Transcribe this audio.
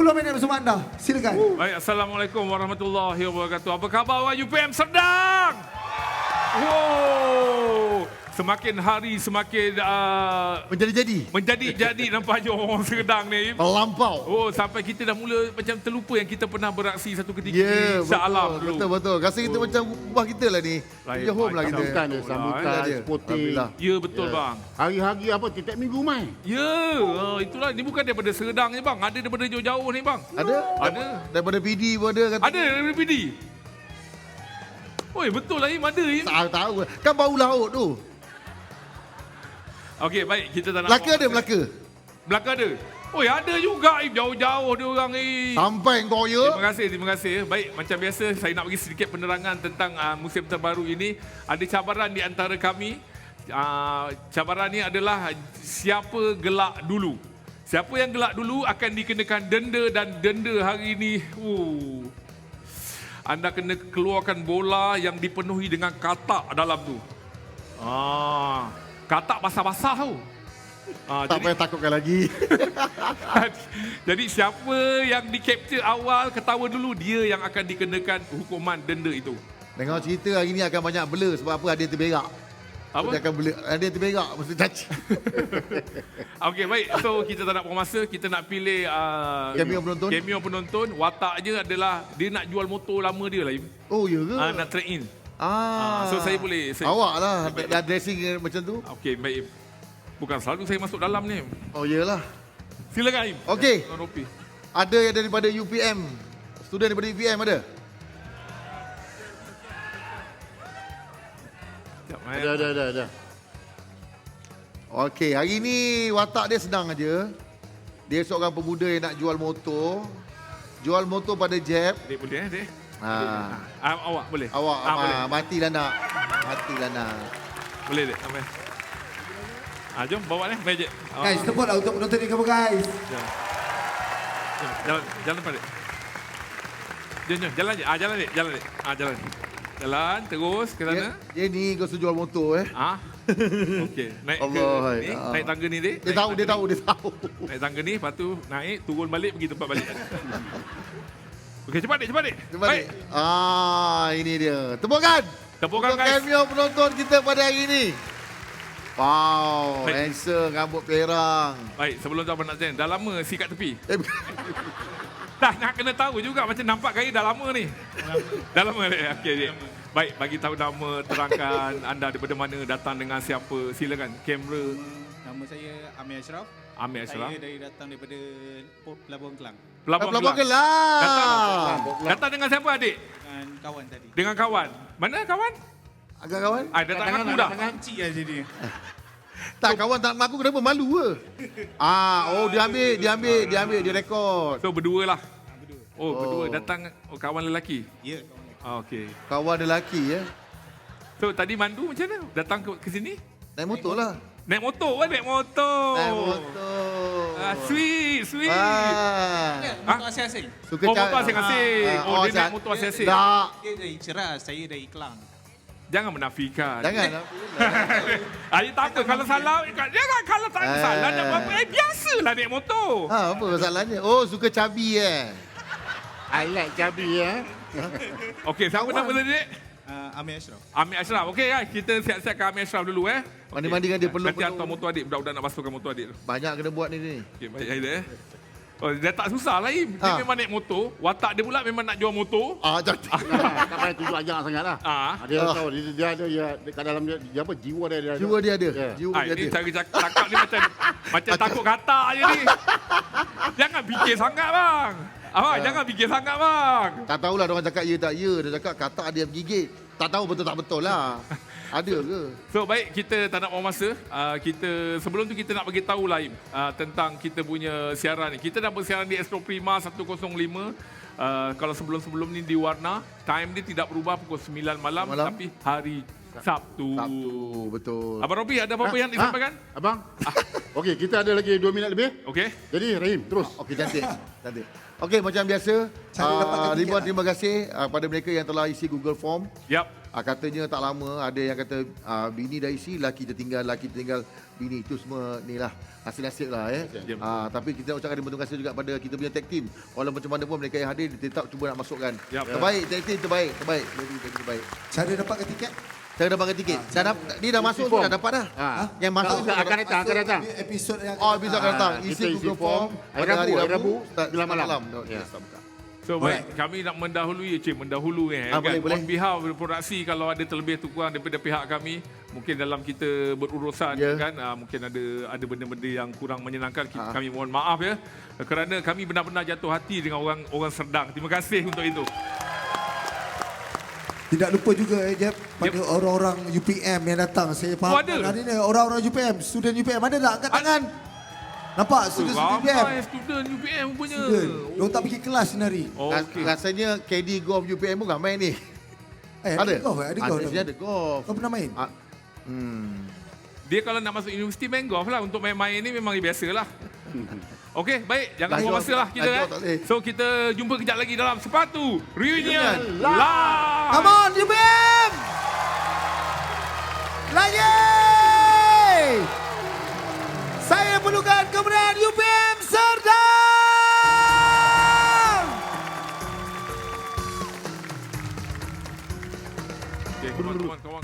minit bersama anda. Silakan. Baik, Assalamualaikum warahmatullahi wabarakatuh. Apa khabar orang UPM Serdang? Semakin hari semakin uh, Menjadi-jadi. menjadi-jadi nampaknya orang Serdang ni. Melampau. Oh, sampai kita dah mula macam terlupa yang kita pernah beraksi satu ketika Ya, di Alam betul, dulu. betul, betul. Rasa kita macam rumah kita lah ni. Lain, Punya home lah kita. Sambutan dia, sambutan, dia. sporting. Ya, betul bang. Hari-hari apa tiap minggu mai. Ya, uh, itulah. Ini bukan daripada Serdang ni bang. Ada daripada jauh-jauh ni bang. Ada? Ada. Daripada PD pun ada. Kata, Ada daripada PD. Oi, betul lah Im, ada Im. Tak tahu. Kan bau laut tu. Okey, baik. Kita tak nak... Melaka ada Melaka. Melaka ada. Oi, ada juga. Jauh-jauh dia orang ni. Sampai kau ya. Terima kasih, terima kasih. Baik, macam biasa saya nak bagi sedikit penerangan tentang uh, musim terbaru ini. Ada cabaran di antara kami. Uh, cabaran ini adalah siapa gelak dulu. Siapa yang gelak dulu akan dikenakan denda dan denda hari ini. Uh, anda kena keluarkan bola yang dipenuhi dengan katak dalam tu. Ah, katak basah-basah tu. Ah, Tak payah takutkan lagi. Jadi siapa yang di capture awal ketawa dulu dia yang akan dikenakan hukuman denda itu. Dengar cerita hari ni akan banyak blur sebab apa ada terberak. Apa? Dia akan blur. Ada terberak mesti caci. Okey baik. So kita tak nak buang masa, kita nak pilih uh, Cameo penonton. Cameo penonton. Wataknya adalah dia nak jual motor lama dia lah. Oh ya ke? Ah, nak trade in. Ah. so saya boleh- saya- Awak lah. Dah dressing macam tu. Okey baik. Bukan selalu saya masuk dalam ni. Oh iyalah. Silakan Im. Okey. Tuan Ropi. Ada yang daripada UPM. Student daripada UPM ada? Eh. Ada, ada, ada, ada. Okey, hari ni watak dia senang aja. Dia seorang pemuda yang nak jual motor. Jual motor pada Jeb. Dek boleh eh, Dek? Ha. Ah, awak boleh? Awak ah, boleh. ah, matilah nak. Matilah nak. Boleh Dek. Ambil. Ah, jom bawa ni, meja. Ah, Guys, tepuk lah untuk penonton ni kamu guys. Jalan. Jalan, jalan balik. Jom, jom, jalan je. Ah, jalan dek, jalan dek. Ah, jalan. Jalan, terus ke sana. dia ni kau suruh jual motor eh. Ah. Okey, naik Allah, ke ni, ya. naik tangga ni dek. Dia Naik tahu, dia tahu, dia tahu. Naik tangga ni, lepas tu naik, turun balik, pergi tempat balik. Okey, cepat dek, cepat dek. Cepat ni. Ah, ini dia. Tepukan. Tepukan, Untuk guys. cameo penonton kita pada hari ini. Wow, Baik. handsome, rambut perang. Baik, sebelum tu Abang nak. Dah lama sikat tepi. Eh, Dah nak kena tahu juga macam nampak gaya dah lama ni. dah lama dek. Okey dek. Baik, bagi tahu nama, terangkan anda daripada mana, datang dengan siapa. Silakan, kamera Nama saya Amir Ashraf. Amir Ashraf. Saya dari datang daripada Pelabuhan Kelang Pelabuhan Pelabuhan Kelang. Kelang. Datang, datang dengan siapa adik? dengan kawan tadi. Dengan kawan. Mana kawan? Agak kawan? Ah, datang dengan aku dah. Cik lah jadi. Tak, kawan tak aku kenapa malu ke? Ah, oh dia ambil, dia ambil, dia ambil, dia rekod. So berdua lah. Oh, Oh. berdua. Datang oh, kawan lelaki. Ya, kawan lelaki. Ah, Okey. Kawan lelaki ya. So tadi mandu macam mana? Datang ke, ke sini? Naik motor lah. Naik motor kan? Naik motor. Naik motor. Ah, sweet, sweet. Ah. Ya, Ah? motor asing-asing. Suka Oh, motor asing-asing. Ah, Oh, dia asing- naik motor asing-asing. Tak. Dia dari Ceras, saya dari Kelang. Jangan menafikan. Jangan. Ah, ya, tak apa. Kalau salah, jangan kalau tak ada Ah. salah. Nak buat apa? Eh, biasalah naik motor. Ha, apa masalahnya? Oh, suka cabi eh. I like cabi ya. Okey, siapa nama dia? Amir Ashraf. Amir Ashraf. Okey kan? Kita siap-siapkan Amir Ashraf dulu eh. Mandi-mandikan dia, peluk- Nanti hantar motor adik. Budak-budak nak basuhkan motor adik tu. Banyak kena buat ni ni. Okey, baik Aida eh. Oh, dia tak susah lah Im. Dia Ah. memang naik motor. Watak dia pula memang nak jual motor. Ah, cantik. tak payah tunjuk ajak sangat lah. Ah. Dia Ah. tahu, dia, dia ada, dia, dekat dalam dia, dia apa, jiwa dia, dia ada. Jiwa dia ada. Ya. Jiwa Ah, dia ini ada. cara cak- cakap ni macam macam takut kata je ni. Jangan fikir sangat bang. Ah, jangan fikir sangat bang. Tak tahulah orang cakap ya tak ya. Dia cakap kata ada yang gigit. Tak tahu betul tak betul lah. Ada ke? So baik kita tak nak buang masa. Uh, kita sebelum tu kita nak bagi tahu lah uh, tentang kita punya siaran ni. Kita dah bersiaran di Astro Prima 105. Uh, kalau sebelum-sebelum ni di Warna, time dia tidak berubah pukul 9 malam, Malam. tapi hari Sabtu. Sabtu, betul. Abang Robi ada apa-apa yang Ha? disampaikan? Abang? Okey, kita ada lagi 2 minit lebih. Okey? Jadi Rahim, terus. Okey cantik. cantik. Okey macam biasa. Uh, ribuan terima kasih uh, pada mereka yang telah isi Google Form. Yap. Uh, katanya tak lama ada yang kata uh, bini dah isi, laki tertinggal, laki tertinggal, bini itu semua ni lah nasib-nasib lah eh. Ya, Uh, tapi kita ucapkan terima kasih juga pada kita punya tag team. Walau macam mana pun mereka yang hadir dia tetap cuba nak masukkan. Ya. Terbaik tag team terbaik, terbaik. Team terbaik. Cara dapatkan tiket? Saya dah bagi tiket. Dah dapat, dia dah masuk tu form. dah dapat dah. Ha. Yang masuk Tak, akan datang, akan datang. Episod yang Oh, bisa akan datang. Ah, Isi Google form. Form Hari pada hari Rabu, hari Rabu, Rabu, malam. malam. Ya. Start buka. So baik, kami nak mendahului, cik, mendahulu eh, Ah, kan. boleh, boleh. On behalf of produksi, kalau ada terlebih tu kurang daripada pihak kami, mungkin dalam kita berurusan Ya. kan, ah, mungkin ada ada benda-benda yang kurang menyenangkan, Ah. kita, kami mohon maaf ya. Kerana kami benar-benar jatuh hati dengan orang orang Serdang. Terima kasih untuk itu. Tidak lupa juga eh, Jeb, pada Yep. orang-orang UPM yang datang. Saya faham Oh, ada? hari ni orang-orang UPM, student UPM ada tak? Angkat tangan. Nampak student-student UPM? Ramai student UPM rupanya. Student. Diorang tak pergi kelas sendiri. Oh, okey. Rasanya KD Golf UPM pun ramai ni. Eh, ada? golf eh? Ada golf. Sini ada golf. Kau pernah main? Ah, hmm. Dia kalau nak masuk universiti main golf lah. Untuk main-main ni memang biasa lah. Okey, baik. Jangan Lajur- buang masa lah kita. boleh. So, kita jumpa kejap lagi dalam Sepatu Reunion Reunion Live. Come on UPM! Lagi! Saya perlukan kemenangan UPM Serdang! Okay, come on, come on,